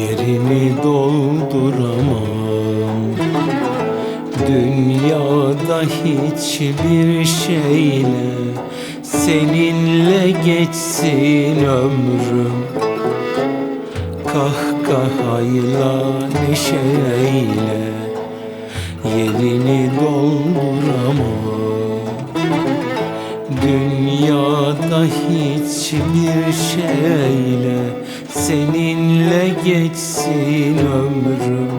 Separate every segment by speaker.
Speaker 1: Yerini dolduramam. Dünyada hiçbir şeyle Seninle geçsin ömrüm. Kahkahayla neşeyle Yerini dolduramam. Dünyada hiçbir şeyle Seninle geçsin ömrüm.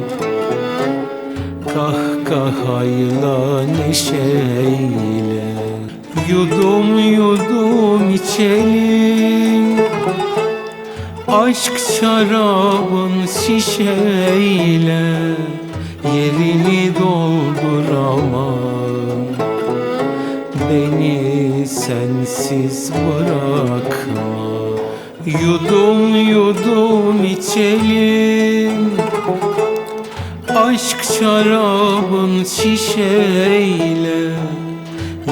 Speaker 1: Kahkahayla neşeyle Yudum yudum içelim. Aşk şarabın şişeyle Yerini dolduramam Beni sensiz bırakma. Yudum yudum içelim. Aşk şarabın şişeyle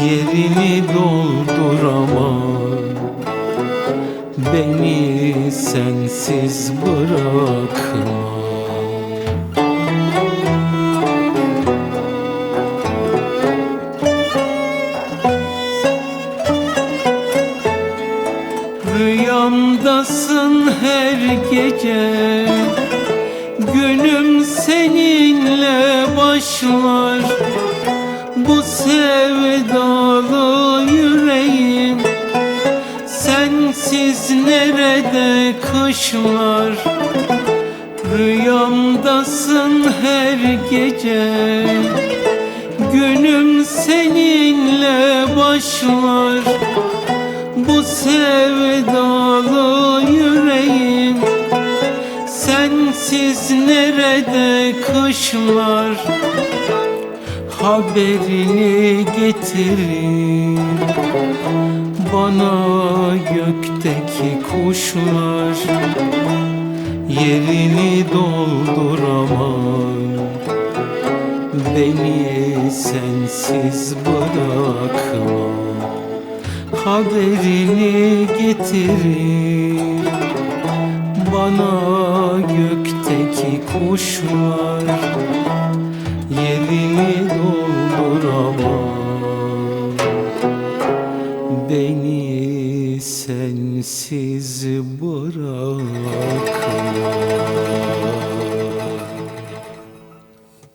Speaker 1: Yerini dolduramam. Beni sensiz bırakma Rüyamdasın her gece. Günüm seninle başlar. Bu sevdalı yüreğim Sensiz nerede kışlar? Rüyamdasın her gece. Günüm seninle başlar sevdalı yüreğim. Sensiz nerede kışlar? Haberini getirin. Bana gökteki kuşlar Yerini dolduramam Beni sensiz bırakma Haberini getirin. Bana gökteki kuşlar Yerini dolduramam Beni sensiz bırakma